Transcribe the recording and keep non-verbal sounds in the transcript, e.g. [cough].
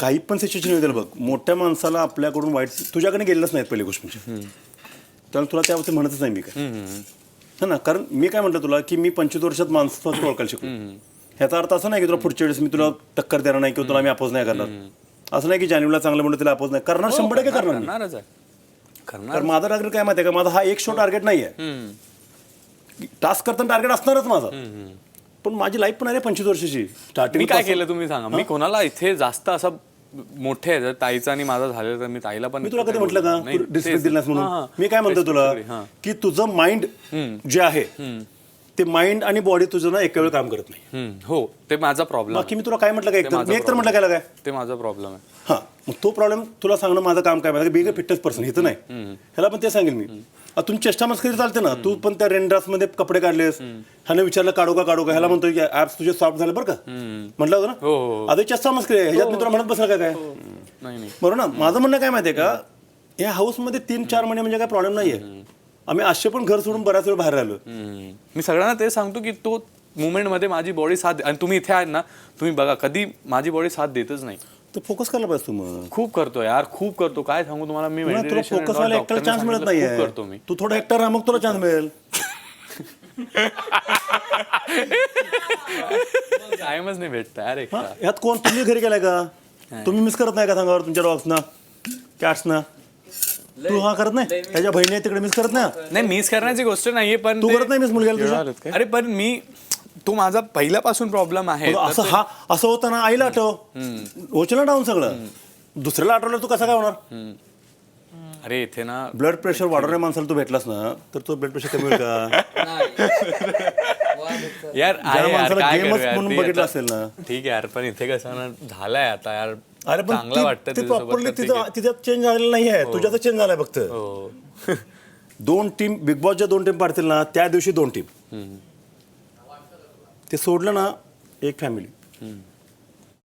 काही पण सिच्युएशन येऊ बघ. मोठ्या माणसाला आपल्याकडून वाईट तुझ्याकडे गेलेलंच नाहीत पहिली गोष्ट म्हणजे. त्यामुळे तुला त्याबाबतीत म्हणतच नाही मी काय. हा ना? कारण मी काय म्हटलं तुला की मी पंचवीस वर्षात माणसाचं ओळखायला शिकलो. ह्याचा अर्थ असा नाही की तुला पुढच्या वेळेस मी तुला टक्कर देणार नाही किंवा तुला मी अपोज नाही करणार. असं नाही की जानेवारीला चांगलं म्हणून तिला अपोज नाही. करणार शंभर टक्के करणार करणार कारण माझा टार्गेट काय माहिती का? माझा हा एक शो टार्गेट नाही आहे. टास्क करताना टार्गेट असणारच माझा. पण माझी लाईफ पण आहे पंचवीस वर्षाची. स्टार्टिंग काय केलं तुम्ही सांगा? मी कोणाला इथे जास्त असं मोठे आहे जर ताईचा आणि माझा झालेला तर मी ताईला पण मी तुला कधी म्हटलं का? नाही, तेच. दिलास हां, म्हणून? हां. मी काय म्हणतो तुला? Respect हां. की तुझं माइंड जे आहे ते माइंड आणि बॉडी तुझं ना एका वेळ काम करत नाही. हम्म, हो ते माझा प्रॉब्लेम बाकी मी तुला काय म्हटलं काय एकतर? माझा मी एकतर म्हटलं काय काय? ते माझा प्रॉब्लेम आहे. हा. मग तो प्रॉब्लेम तुला सांगणं माझं काम काय? माहिती बिग फिटनेस पर्सन इथं नाही. ह्याला पण ते सांगेल मी. आता तुम्ही चेष्टा मस्करी चालते ना? तू पण त्या रेनड्रासमध्ये कपडे काढलेस. ह्याने विचारलं काढू का काढू का? ह्याला म्हणतोय की ऍप्स तुझे सॉफ्ट झाले बरं का. म्हटलं होतं हो, हो, ना आता चेष्टा मस्करी आहे ह्याच्यात मी तुला म्हणत बसला काय? काय नाही नाही. बरोबर ना? माझं म्हणणं काय माहितीये का? या हाऊसमध्ये तीन चार महिने म्हणजे काय प्रॉब्लेम नाहीये. आम्ही असे पण घर सोडून बऱ्याच वेळ बाहेर राहिलो हम्म. मी सगळ्यांना ते सांगतो की तो मुवमेंटमध्ये माझी बॉडी साथ आणि तुम्ही इथे आहेत ना तुम्ही बघा कधी माझी बॉडी साथ देतच नाही. तर फोकस करायला पाहिजे तू मग. खूप करतो यार खूप करतो. काय सांगू तुम्हाला? मी तुला तुला meditation फोकस doctor ने चान्स मिळत सांगितलं, नाहीये. करतो मी. तू थोडा एकटा राहा मग तुला चान्स मिळेल. टाइमच नाही भेटत यार हा? एकटा ह्यात कोण? तुम्ही घरी गेलाय का? तुम्ही मिस करत नाही का सांगावर तुमच्या डॉग्सना कॅट्सना तू हा करत नाही? त्याच्या बहिणी तिकडे मिस करत नाही? नाही मिस करण्याची गोष्ट नाहीये पण तू ते- करत नाही मिस मुलग्याला तुझ्या? अरे पण मी तो माझा पहिल्यापासून प्रॉब्लेम आहे असं हा असं होतं ना आईला आठव ना डाऊन सगळं. दुसऱ्याला आठवलं तू कसं काय होणार? अरे इथे ना ब्लड प्रेशर वाढवणाऱ्या माणसाला तू भेटलास ना तर तो ब्लड प्रेशर कमी होईल का? यार आहे यार, माणसाला काय गेमच करू यार, म्हणून ते बघितलं आता- असेल ना. ठीक आहे यार पण इथे कसं ना झालंय आता यार. अरे पण चांगलं वाटतं ते तुझ्यासोबत प्रॉपरली तिथं. तिच्यात चेंज झालेलं नाही आहे तुझ्यात चेंज झालाय फक्त. हो. [laughs] दोन टीम बिग बॉसच्या दोन टीम पाडतील ना त्या दिवशी दोन टीम ते सोडलं ना एक फॅमिली